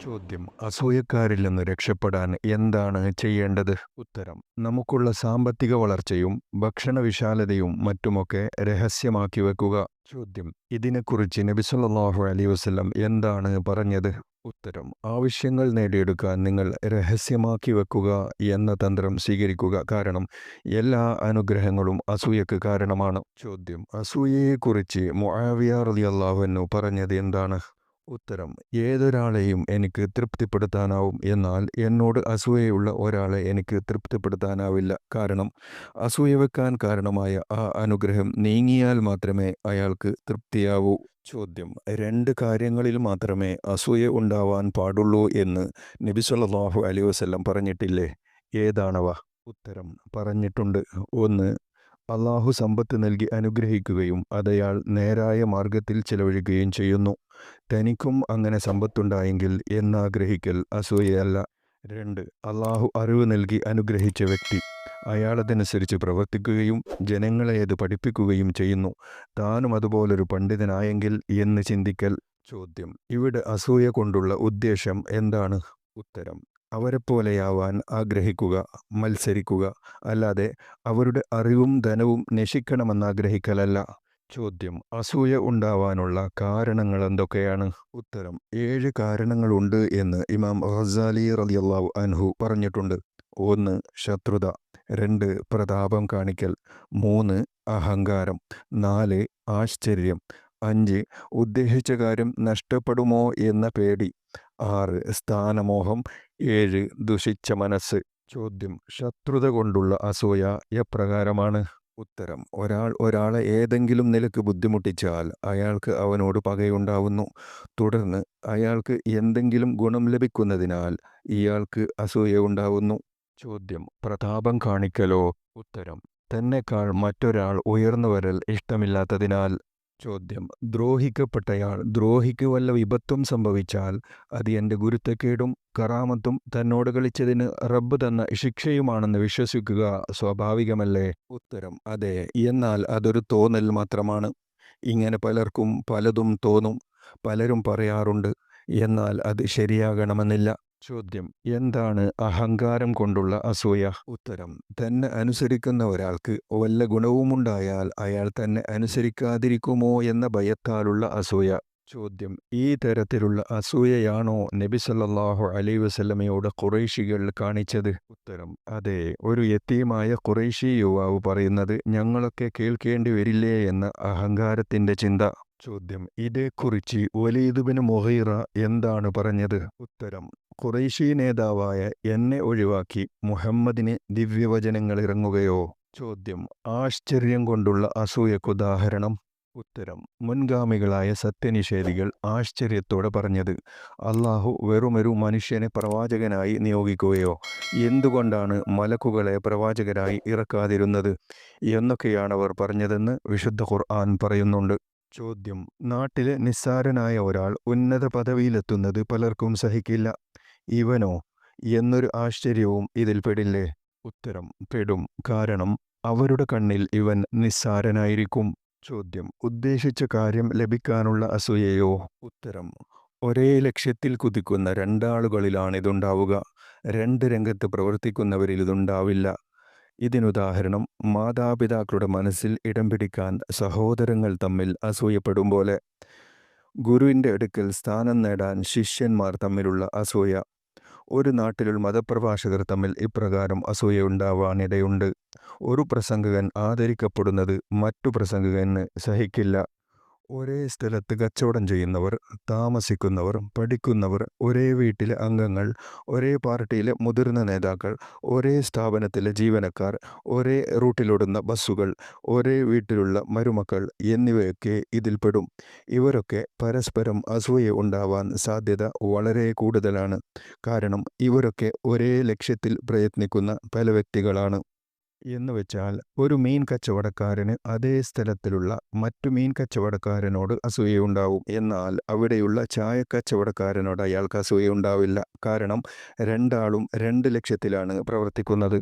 ചോദ്യം അസൂയക്കാരിൽ നിന്ന് രക്ഷപ്പെടാൻ എന്താണ് ചെയ്യേണ്ടത്? ഉത്തരം നമുക്കുള്ള സാമ്പത്തിക വളർച്ചയും ഭക്ഷണ വിശാലതയും മറ്റുമൊക്കെ രഹസ്യമാക്കി വെക്കുക. ചോദ്യം ഇതിനെക്കുറിച്ച് നബിസുല്ലാഹു അലൈഹി വസല്ലം എന്താണ് പറഞ്ഞത്? ഉത്തരം ആവശ്യങ്ങൾ നേടിയെടുക്കാൻ നിങ്ങൾ രഹസ്യമാക്കി വെക്കുക എന്ന തന്ത്രം സ്വീകരിക്കുക കാരണം എല്ലാ അനുഗ്രഹങ്ങളും അസൂയക്ക് കാരണമാണ്. ചോദ്യം അസൂയയെക്കുറിച്ച് മുആവിയ റളിയല്ലാഹു അൻഹു പറഞ്ഞത് എന്താണ്? ഉത്തരം. ഏതൊരാളെയും എനിക്ക് തൃപ്തിപ്പെടുത്താനാവും. എന്നാൽ എന്നോട് അസൂയയുള്ള ഒരാളെ എനിക്ക് തൃപ്തിപ്പെടുത്താനാവില്ല. കാരണം അസൂയ വെക്കാൻ കാരണമായ ആ അനുഗ്രഹം നീങ്ങിയാൽ മാത്രമേ അയാൾക്ക് തൃപ്തിയാവൂ. ചോദ്യം. രണ്ട് കാര്യങ്ങളിൽ മാത്രമേ അസൂയ ഉണ്ടാവാൻ പാടുള്ളൂ എന്ന് നബി സല്ലല്ലാഹു അലൈഹി വസല്ലം പറഞ്ഞിട്ടില്ലേ? ഏതാണവ? ഉത്തരം പറഞ്ഞിട്ടുണ്ട്. ഒന്ന് അള്ളാഹു സമ്പത്ത് നൽകി അനുഗ്രഹിക്കുകയും അതയാൾ നേരായ മാർഗത്തിൽ ചെലവഴിക്കുകയും ചെയ്യുന്നു. തനിക്കും അങ്ങനെ സമ്പത്തുണ്ടായെങ്കിൽ എന്നാഗ്രഹിക്കൽ അസൂയയല്ല. രണ്ട് അള്ളാഹു അറിവ് നൽകി അനുഗ്രഹിച്ച വ്യക്തി. അയാളതനുസരിച്ച് പ്രവർത്തിക്കുകയും ജനങ്ങളെ അത് പഠിപ്പിക്കുകയും ചെയ്യുന്നു. താനും അതുപോലൊരു പണ്ഡിതനായെങ്കിൽ എന്ന് ചിന്തിക്കൽ ചോദ്യം. ഇവിടെ അസൂയ കൊണ്ടുള്ള ഉദ്ദേശം എന്താണ്? ഉത്തരം അവരെപ്പോലെയാവാൻ ആഗ്രഹിക്കുക മത്സരിക്കുക. അല്ലാതെ അവരുടെ അറിവും ധനവും നശിക്കണമെന്നാഗ്രഹിക്കലല്ല. ചോദ്യം. അസൂയ ഉണ്ടാവാനുള്ള കാരണങ്ങൾ എന്തൊക്കെയാണ്? ഉത്തരം ഏഴ് കാരണങ്ങളുണ്ട് എന്ന് ഇമാം റസാലി റളിയല്ലാഹു അൻഹു പറഞ്ഞിട്ടുണ്ട്. ഒന്ന് ശത്രുത. രണ്ട് പ്രതാപം കാണിക്കൽ. മൂന്ന് അഹങ്കാരം. നാല് ആശ്ചര്യം. അഞ്ച് ഉദ്ദേശിച്ച കാര്യം നഷ്ടപ്പെടുമോ എന്ന പേടി. ആറ് സ്ഥാനമോഹം. ഏഴ് ദുഷിച്ച മനസ്സ്. ചോദ്യം ശത്രുത കൊണ്ടുള്ള അസൂയ എപ്രകാരമാണ്? ഉത്തരം. ഒരാൾ ഒരാളെ ഏതെങ്കിലും നിലയ്ക്ക് ബുദ്ധിമുട്ടിച്ചാൽ അയാൾക്ക് അവനോട് പകയുണ്ടാവുന്നു. തുടർന്ന് അയാൾക്ക് എന്തെങ്കിലും ഗുണം ലഭിക്കുന്നതിനാൽ ഇയാൾക്ക് അസൂയ ഉണ്ടാവുന്നു. ചോദ്യം. പ്രതാപം കാണിക്കലോ? ഉത്തരം. തന്നെക്കാൾ മറ്റൊരാൾ ഉയർന്നുവരൽ ഇഷ്ടമില്ലാത്തതിനാൽ ചോദ്യം. ദ്രോഹിക്കപ്പെട്ടയാൾ ദ്രോഹിക്ക് വല്ല വിപത്തും സംഭവിച്ചാൽ അത് എന്റെ ഗുരുത്തക്കേടും കറാമത്തും തന്നോട് കളിച്ചതിന് റബ്ബ് തന്ന ശിക്ഷയുമാണെന്ന് വിശ്വസിക്കുക സ്വാഭാവികമല്ലേ? ഉത്തരം അതെ. എന്നാൽ അതൊരു തോന്നൽ മാത്രമാണ്. ഇങ്ങനെ പലർക്കും പലതും തോന്നും പലരും പറയാറുണ്ട്. എന്നാൽ അത് ശരിയാകണമെന്നില്ല. ചോദ്യം. എന്താണ് അഹങ്കാരം കൊണ്ടുള്ള അസൂയ? ഉത്തരം. തന്നെ അനുസരിക്കുന്ന ഒരാൾക്ക് വല്ല ഗുണവുമുണ്ടായാൽ അയാൾ തന്നെ അനുസരിക്കാതിരിക്കുമോ എന്ന ഭയത്താലുള്ള അസൂയ. ചോദ്യം. ഈ തരത്തിലുള്ള അസൂയയാണോ നബി സല്ലല്ലാഹു അലൈഹി വസല്ലമയോട് ഖുറൈശികൾ കാണിച്ചത്? ഉത്തരം. അതെ. ഒരു യത്തീമായ കുറേശി യുവാവ് പറയുന്നത് ഞങ്ങളൊക്കെ കേൾക്കേണ്ടി വരില്ലേ എന്ന അഹങ്കാരത്തിന്റെ ചിന്ത. ചോദ്യം. ഇതേക്കുറിച്ച് വലീദുബിന് മുഹീറ എന്താണ് പറഞ്ഞത്? ഉത്തരം. ഖുറൈശി നേതാവായ എന്നെ ഒഴിവാക്കി മുഹമ്മദിന് ദിവ്യവചനങ്ങൾ ഇറങ്ങുകയോ? ചോദ്യം. ആശ്ചര്യം കൊണ്ടുള്ള അസൂയക്കുദാഹരണം ഉത്തരം. മുൻഗാമികളായ സത്യനിഷേധികൾ ആശ്ചര്യത്തോടെ പറഞ്ഞത് അള്ളാഹു വെറുമൊരു മനുഷ്യനെ പ്രവാചകനായി നിയോഗിക്കുകയോ? എന്തുകൊണ്ടാണ് മലക്കുകളെ പ്രവാചകരായി ഇറക്കാതിരുന്നത്? എന്നൊക്കെയാണ് അവർ പറഞ്ഞതെന്ന് വിശുദ്ധ ഖുർആൻ പറയുന്നുണ്ട്. ചോദ്യം. നാട്ടിലെ നിസ്സാരനായ ഒരാൾ ഉന്നത പദവിയിലെത്തുന്നത് പലർക്കും സഹിക്കില്ല. ഇവനോ എന്നൊരു ആശ്ചര്യവും ഇതിൽ പെടില്ലേ ഉത്തരം പെടും. കാരണം അവരുടെ കണ്ണിൽ ഇവൻ നിസ്സാരനായിരിക്കും. ചോദ്യം ഉദ്ദേശിച്ച കാര്യം ലഭിക്കാനുള്ള അസൂയയോ? ഉത്തരം ഒരേ ലക്ഷ്യത്തിൽ കുതിക്കുന്ന രണ്ടാളുകളിലാണ് ഇതുണ്ടാവുക. രണ്ട് രംഗത്ത് പ്രവർത്തിക്കുന്നവരിൽ ഇതുണ്ടാവില്ല. ഇതിനുദാഹരണം മാതാപിതാക്കളുടെ മനസ്സിൽ ഇടം പിടിക്കാൻ സഹോദരങ്ങൾ തമ്മിൽ അസൂയപ്പെടും പോലെ ഗുരുവിന്റെ അടുക്കൽ സ്ഥാനം നേടാൻ ശിഷ്യന്മാർ തമ്മിലുള്ള അസൂയ. ഒരു നാട്ടിലുള്ള മതപ്രഭാഷകർ തമ്മിൽ ഇപ്രകാരം അസൂയ ഉണ്ടാവാനിടയുണ്ട് ഒരു പ്രസംഗകൻ ആദരിക്കപ്പെടുന്നത് മറ്റു പ്രസംഗകന് സഹിക്കില്ല. ഒരേ സ്ഥലത്ത് കച്ചവടം ചെയ്യുന്നവർ താമസിക്കുന്നവർ പഠിക്കുന്നവർ ഒരേ വീട്ടിലെ അംഗങ്ങൾ ഒരേ പാർട്ടിയിലെ മുതിർന്ന നേതാക്കൾ ഒരേ സ്ഥാപനത്തിലെ ജീവനക്കാർ ഒരേ റൂട്ടിലോടുന്ന ബസ്സുകൾ ഒരേ വീട്ടിലുള്ള മരുമക്കൾ എന്നിവയൊക്കെ ഇതിൽപ്പെടും. ഇവരൊക്കെ പരസ്പരം അസൂയ ഉണ്ടാവാൻ സാധ്യത വളരെ കൂടുതലാണ്. കാരണം ഇവരൊക്കെ ഒരേ ലക്ഷ്യത്തിൽ പ്രയത്നിക്കുന്ന പല വ്യക്തികളാണ്. എന്ന് വെച്ചാൽ ഒരു മീൻ കച്ചവടക്കാരന് അതേ സ്ഥലത്തിലുള്ള മറ്റു മീൻ കച്ചവടക്കാരനോട് അസൂയയുണ്ടാവും. എന്നാൽ അവിടെയുള്ള ചായ കച്ചവടക്കാരനോട് അയാൾക്ക് അസൂയയുണ്ടാവില്ല. കാരണം രണ്ടാളും രണ്ട് ലക്ഷ്യത്തിലാണ് പ്രവർത്തിക്കുന്നത്.